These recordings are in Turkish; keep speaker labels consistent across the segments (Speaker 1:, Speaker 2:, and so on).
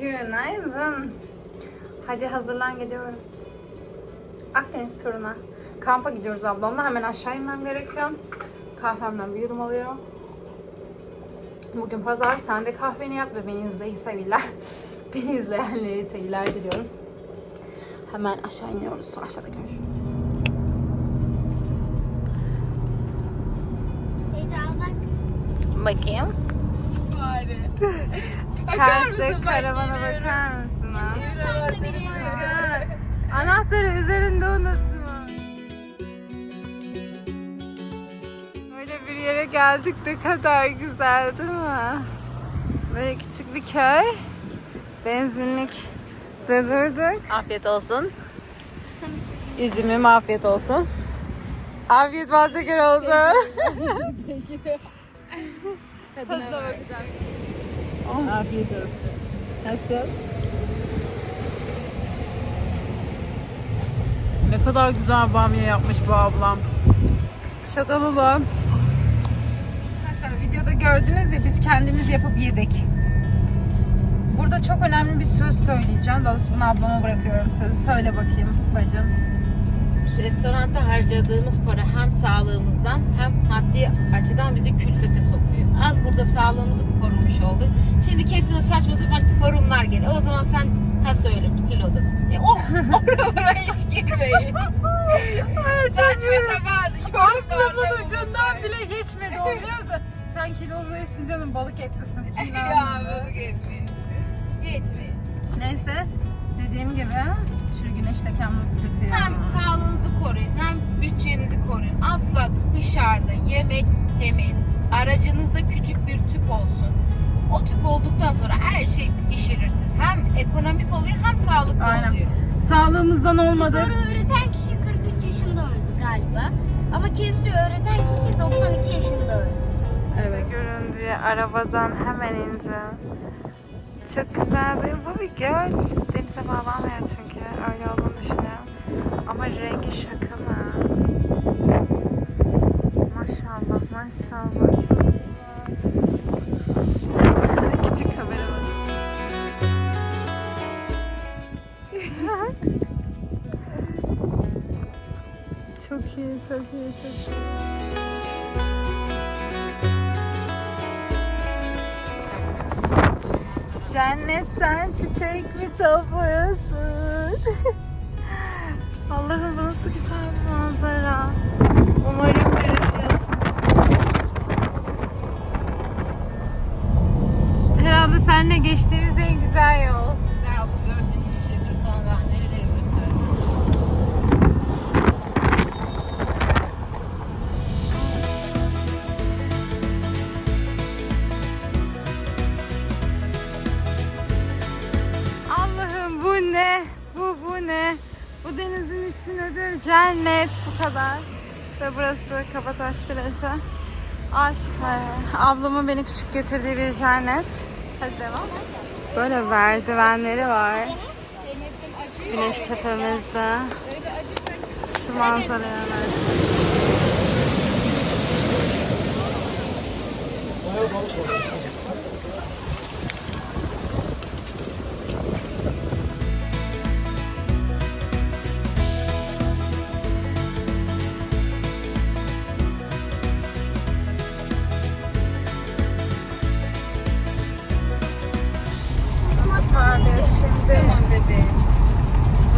Speaker 1: Günaydın. Hadi hazırlan gidiyoruz. Akdeniz turuna. Kampa gidiyoruz ablamla. Hemen aşağı inmem gerekiyor. Kahvemden bir yudum alıyor. Bugün pazar. Sen de kahveni yap ve beni izle iyi seyirler. beni izleyenlere seyirler diliyorum. Hemen aşağı iniyoruz. Aşağıda görüşürüz.
Speaker 2: Teyze al bak.
Speaker 1: Bakayım. Karşıdaki karavana bakar mısın? Anahtarı üzerinde unutma. Böyle bir yere geldik ne kadar güzel değil mi? Böyle küçük bir köy. Benzinlik de durduk. Afiyet olsun. Üzümüm afiyet olsun. Afiyet bal şeker olsun. Tadına bakacağım.
Speaker 3: Afiyet olsun. Nasıl? Ne kadar güzel bamya yapmış bu ablam.
Speaker 1: Şaka mı bu? Arkadaşlar videoda gördünüz ya biz kendimiz yapıp yedik. Burada çok önemli bir söz söyleyeceğim. Daha doğrusu bunu ablama bırakıyorum sözü. Söyle bakayım bacım.
Speaker 4: Restoranda harcadığımız para hem sağlığımızdan hem maddi açıdan bizi külfete sokuyor. Hem burada sağlığımızı korumuş olduk. Şimdi kesin saçma sapan forumlar geliyor. O zaman sen ha söyle kilodasın. E, oh, oraya hiç girmeyin. saçma sapan
Speaker 1: Aklımın
Speaker 4: yorumlar
Speaker 1: ucundan bile geçmedi o biliyor musun? Sen kilolu değilsin canım balık etlisin.
Speaker 4: ya bunu geçmeyin. Geçmeyin.
Speaker 1: Neyse dediğim gibi şu güneş lekamız kötü.
Speaker 4: Hem sağlığınızı koruyun hem bütçenizi koruyun. Asla dışarıda yemek yemeyin. Aracınızda küçük bir tüp olsun. O tüp olduktan sonra her şey pişirirsiniz. Hem ekonomik oluyor hem sağlıklı
Speaker 1: Aynen.
Speaker 4: oluyor.
Speaker 1: Sağlığımızdan olmadı.
Speaker 2: Sporu öğreten kişi 43 yaşında öldü galiba. Ama KFC öğreten kişi 92 yaşında öldü.
Speaker 1: Evet. Görün diye arabadan hemen indim. Çok güzeldi. Bu bir göl. Denize bağlanmıyor çünkü. Öyle olduğunu düşünüyorum. Ama rengi şaka mı? Maşallah maşallah. İyi, çok iyi. Cennetten çiçek mi topluyorsun? Allah'ım nasıl güzel bir manzara. Umarım görebiliyorsunuz. Herhalde seninle geçtiğimiz en güzel yol. Cennet bu kadar. Ve burası Kabataş plajı. Aşk Ablamın beni küçük getirdiği bir cennet. Hadi devam. Böyle merdivenleri var. Güneş tepemizde. Şu manzaraya bak. Pahalı şimdi.
Speaker 4: Tamam bebeğim.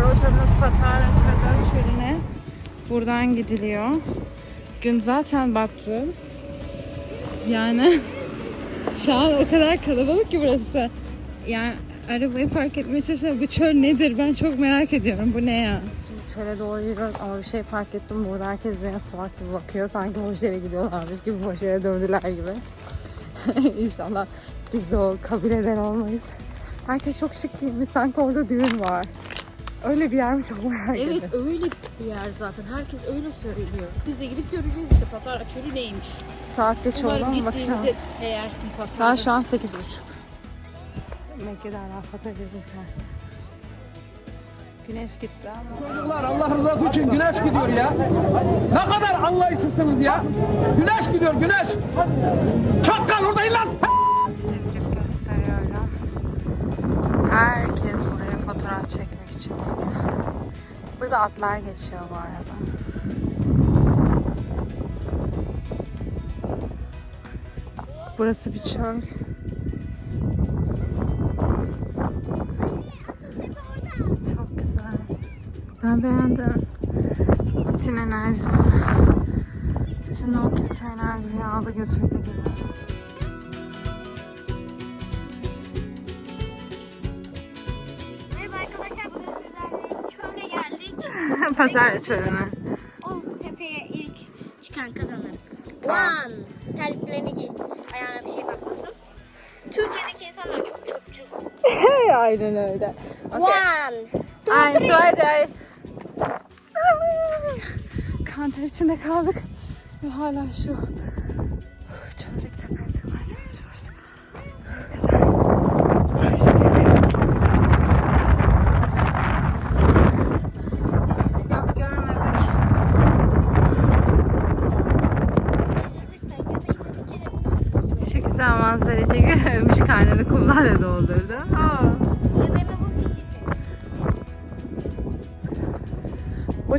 Speaker 1: Rotamız Patara Çadar Çölü'ne. Buradan gidiliyor. Gün zaten battı. Yani şu an o kadar kalabalık ki burası. Yani arabayı park etmeye çalışıyorum. Bu çöl nedir? Ben çok merak ediyorum. Bu ne ya? Şimdi çöle doğru yürüyoruz ama bir şey fark ettim. Burada herkes bana salak gibi bakıyor. Sanki boş yere gidiyorlarmış gibi boş yere döndüler gibi. İnşallah biz de o kabileden olmayız. Herkes çok şık giyinmiş. Sanki orada düğün var. Öyle bir yer mi çok merak
Speaker 4: Evet
Speaker 1: ediyorum.
Speaker 4: öyle bir yer zaten. Herkes öyle söylüyor. Biz de gidip göreceğiz işte Patara Çölü neymiş.
Speaker 1: Saat geç oldu
Speaker 4: Umarım
Speaker 1: ama bakacağız.
Speaker 4: gittiğimizde eğersin Patara.
Speaker 1: Saat şu an 8.30. Mekke'de Arafat'a gelirken. Güneş gitti ama.
Speaker 5: Çocuklar Allah rızası için güneş gidiyor ya. Ne kadar anlayışsızsınız ya. Güneş gidiyor güneş. Çakkal
Speaker 1: atlar geçiyor bu arada. Burası bir çöl. Çok güzel. Ben beğendim. Bütün enerjimi, bütün o kötü enerjiyi aldı götürdü gibi. Pazar çölüne.
Speaker 2: O tepeye ilk çıkan kazanır. One. Terliklerini giy. Ayağına bir şey bakmasın. Türkiye'deki insanlar çok çöpçü.
Speaker 1: Aynen öyle.
Speaker 2: One.
Speaker 1: Ay söyle. Kanter içinde kaldık. Ve hala şu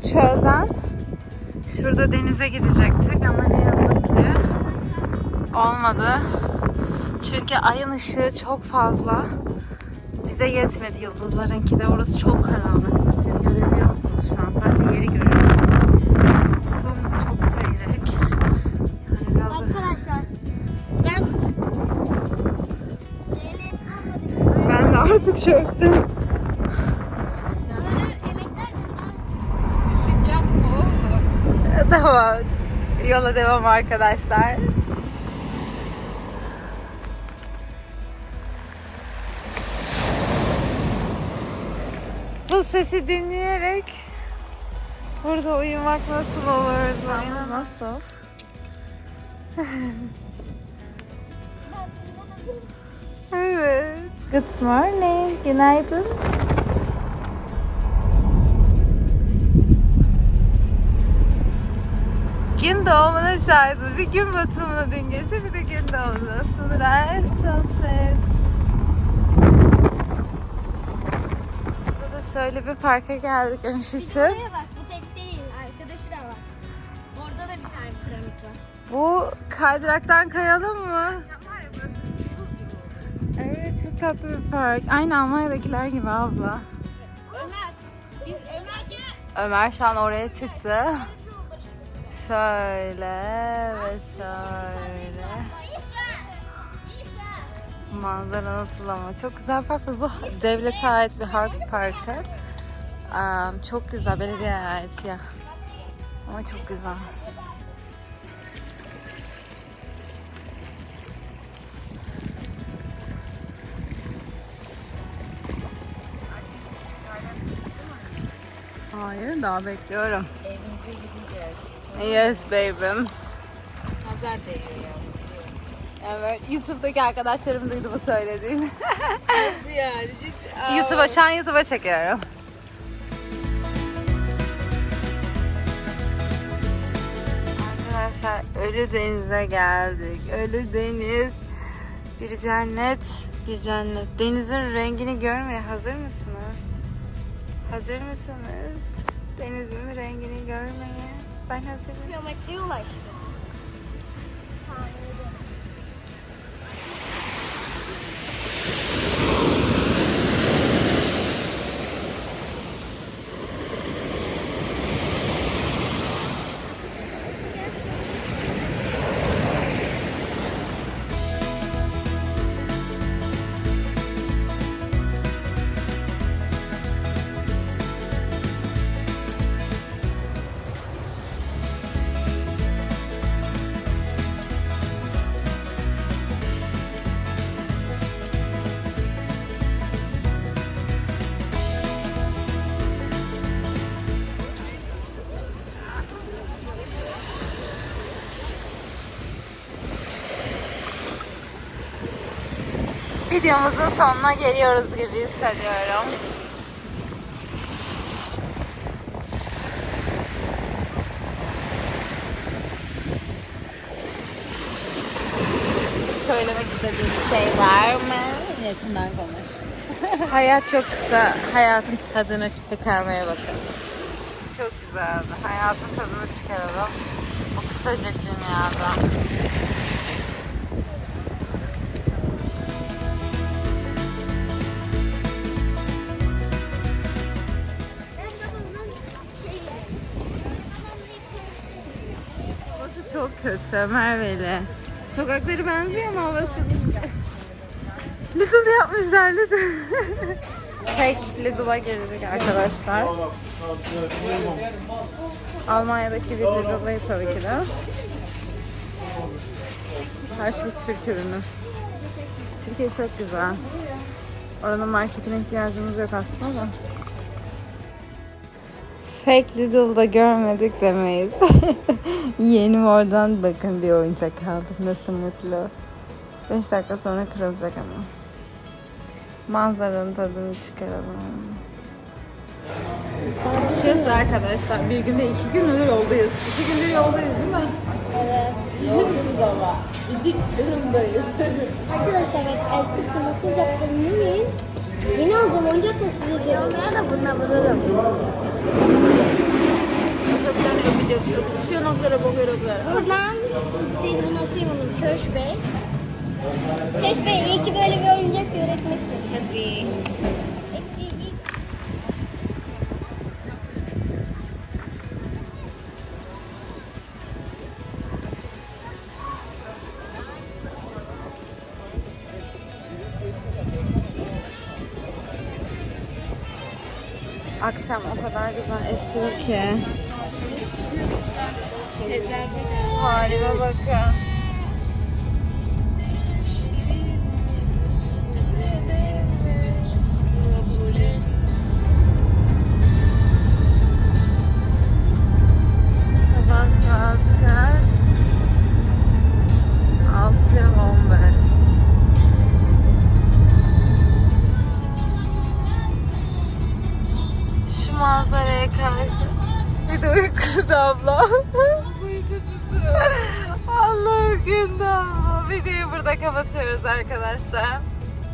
Speaker 1: çölden şurada denize gidecektik ama ne yazık ki olmadı. Çünkü ayın ışığı çok fazla. Bize yetmedi yıldızlarınki de. Orası çok karanlıktı. Siz görebiliyor musunuz şu an? Sadece yeri görüyoruz. Kum çok seyrek. Yani biraz da...
Speaker 2: Arkadaşlar ben.
Speaker 1: Ben de artık çöktüm. Devam arkadaşlar. Bu sesi dinleyerek burada uyumak nasıl olurdu? Nasıl? evet. Good morning. Günaydın. Gün doğumuna şahidi. Bir gün batımına dün gece bir de gün doğumuna. Sunrise, sunset. Burada şöyle bir parka geldik Ömüş için.
Speaker 2: Buraya bak bu tek değil. Arkadaşı da var. Orada da bir tane piramit var.
Speaker 1: Bu kaydıraktan kayalım mı? Evet çok tatlı bir park. Aynı Almanya'dakiler gibi abla.
Speaker 2: Ömer. Biz Ömer.
Speaker 1: Ömer şu an oraya çıktı. Şöyle ve şöyle. Manzara nasıl ama çok güzel park ve bu devlete ait bir halk parkı. Am, çok güzel belediyeye ait ya. Ama çok güzel. Hayır daha bekliyorum.
Speaker 4: Evimize gideceğiz.
Speaker 1: Yes baby'm.
Speaker 4: Pazar değiyor ya.
Speaker 1: Evet YouTube'daki arkadaşlarım duydu bu söylediğini.
Speaker 4: Nasıl yani? Ciddi.
Speaker 1: YouTube'a şu an YouTube'a çekiyorum. Arkadaşlar Ölü Deniz'e geldik. Ölü Deniz bir cennet, bir cennet. Denizin rengini görmeye hazır mısınız? Hazır mısınız? Denizin rengini görmeye. Ben hazırım.
Speaker 2: Kilometreye ulaştı.
Speaker 1: Videomuzun sonuna geliyoruz gibi hissediyorum. Söylemek istediğim bir şey var mı?
Speaker 3: yakından konuş.
Speaker 1: Hayat çok kısa. Hayatın tadını çıkarmaya bakın. Çok güzeldi. Hayatın tadını çıkaralım. Bu kısacık dünyada. Kötü Merve'yle. Sokakları benziyor ama havası Lidl yapmışlar Lidl. Fake Lidl'a girdik arkadaşlar. Almanya'daki bir Lidl'dayız tabii ki de. Her şey Türk ürünü. Türkiye çok güzel. Oranın marketine ihtiyacımız yok aslında ama. Fake Lidl'da görmedik demeyiz. Yeğenim oradan bakın bir oyuncak aldım. Nasıl mutlu. 5 dakika sonra kırılacak ama. Manzaranın tadını çıkaralım. Görüşürüz arkadaşlar. Bir günde iki gündür yoldayız. İki gündür yoldayız değil mi?
Speaker 3: Yolcuyuz ama. İdik durumdayız.
Speaker 2: Arkadaşlar ben erkek için makyaj yaptım demeyin. Yeni aldığım oyuncakla size diyorum ya da bununla bulurum. Buradan teyzemin okuyayım onu. Köş Bey. Köş Bey iyi ki böyle bir oyuncak üretmişsin. Tesbih.
Speaker 1: Kadar güzel esiyor ki. Halime bakın. Gündem. Videoyu burada kapatıyoruz arkadaşlar.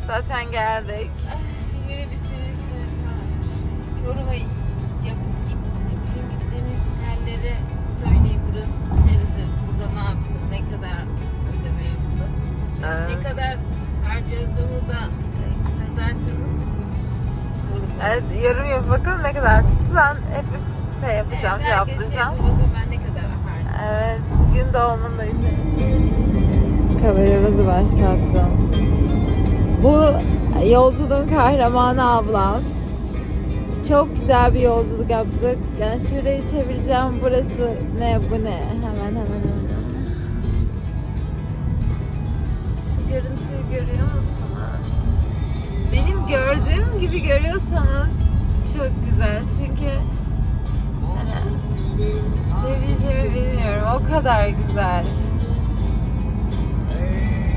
Speaker 1: Zaten geldik.
Speaker 4: Yürü bitirdik. Yoruma yapıp bizim gittiğimiz yerleri söyleyin burası neresi, burada ne yapıldı, ne kadar ödeme yapıldı. Ne kadar harcadığımı da e, yazarsanız.
Speaker 1: Evet, yorum yap bakalım ne kadar tuttu. Sen hep üstte yapacağım,
Speaker 4: Evet, şey yapıyor, bakın ben ne kadar harcadım.
Speaker 1: Evet, gün doğumundayız. Kameramızı başlattım. Bu yolculuğun kahramanı ablam. Çok güzel bir yolculuk yaptık. Yani şurayı çevireceğim. Burası ne bu ne? Hemen hemen hemen. Şu görüntüyü görüyor musunuz? Benim gördüğüm gibi görüyorsanız çok güzel. Çünkü ne diyeceğimi bilmiyorum. O kadar güzel.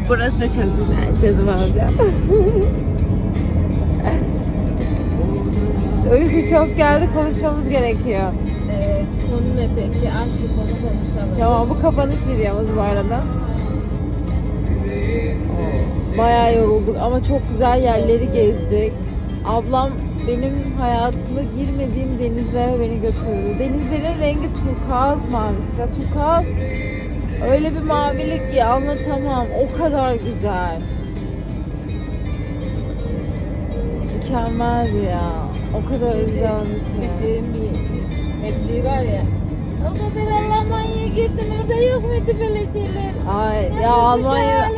Speaker 1: Burası da çok güzel canım abla. Uyku çok geldi konuşmamız gerekiyor.
Speaker 4: Evet, konu ne peki? Bir konu konuşalım.
Speaker 1: Tamam bu kapanış videomuz bu arada. Bayağı yorulduk ama çok güzel yerleri gezdik. Ablam benim hayatımda girmediğim denizlere beni götürdü. Denizlerin rengi turkuaz mavisi. Turkuaz öyle bir mavilik ki anlatamam. O kadar güzel. Mükemmeldi ya. O kadar güzel ki.
Speaker 4: Türklerin bir repliği var ya. O kadar Almanya'ya girdim orada yok muydu böyle şeyler?
Speaker 1: Ay ya Almanya.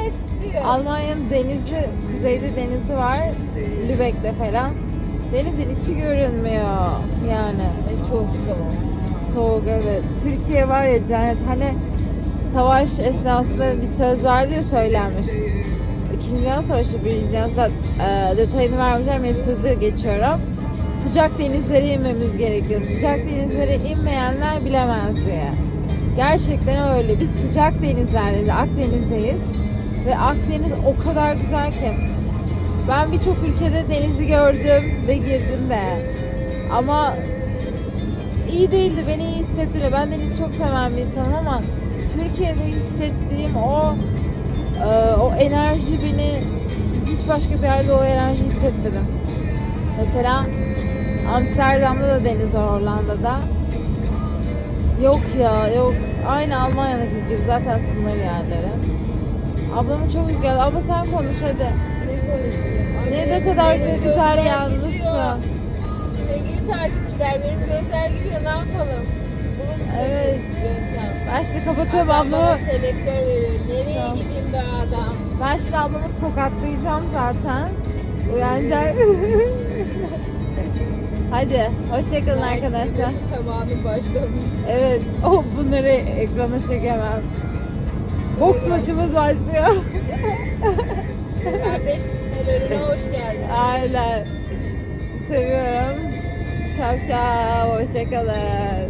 Speaker 1: Almanya'nın denizi, kuzeyde denizi var. Lübeck'te falan. Denizin içi görünmüyor yani.
Speaker 4: Ay, çok soğuk.
Speaker 1: Soğuk evet. Türkiye var ya cennet hani savaş esnasında bir söz vardı ya söylenmiş. İkinci Dünya Savaşı, Birinci Dünya Savaşı e, detayını vermişler. Ben sözü geçiyorum. Sıcak denizlere inmemiz gerekiyor. Sıcak denizlere inmeyenler bilemez diye. Gerçekten öyle. Biz sıcak denizlerdeyiz. Akdeniz'deyiz. Ve Akdeniz o kadar güzel ki. Ben birçok ülkede denizi gördüm ve girdim de. Ama iyi değildi. Beni iyi hissettirdi. Ben denizi çok seven bir insanım ama Türkiye'de hissettiğim o e, o enerji beni hiç başka bir yerde o enerjiyi hissetmedim. Mesela Amsterdam'da da deniz var Hollanda'da. Yok ya yok. Aynı Almanya'daki gibi zaten sınır yerleri. Ablamı çok güzel. Abla sen konuş hadi. Ne de kadar güzel yalnızsın.
Speaker 4: Sevgili takipçiler benim gözler gidiyor ne yapalım?
Speaker 1: Şimdi kapatıyorum ablamı.
Speaker 4: selektör veriyor. Nereye
Speaker 1: Tamam.
Speaker 4: gideyim be adam?
Speaker 1: Ben şimdi ablamı sokaklayacağım zaten. Uyanacak. Hadi. Hoşçakalın arkadaşlar.
Speaker 4: Zamanı başlamış.
Speaker 1: Evet. Oh, bunları ekrana çekemem. Boks maçımız başlıyor.
Speaker 4: Kardeş terörüne hoş geldin.
Speaker 1: Aynen. Seviyorum. Çap çap. Hoşçakalın.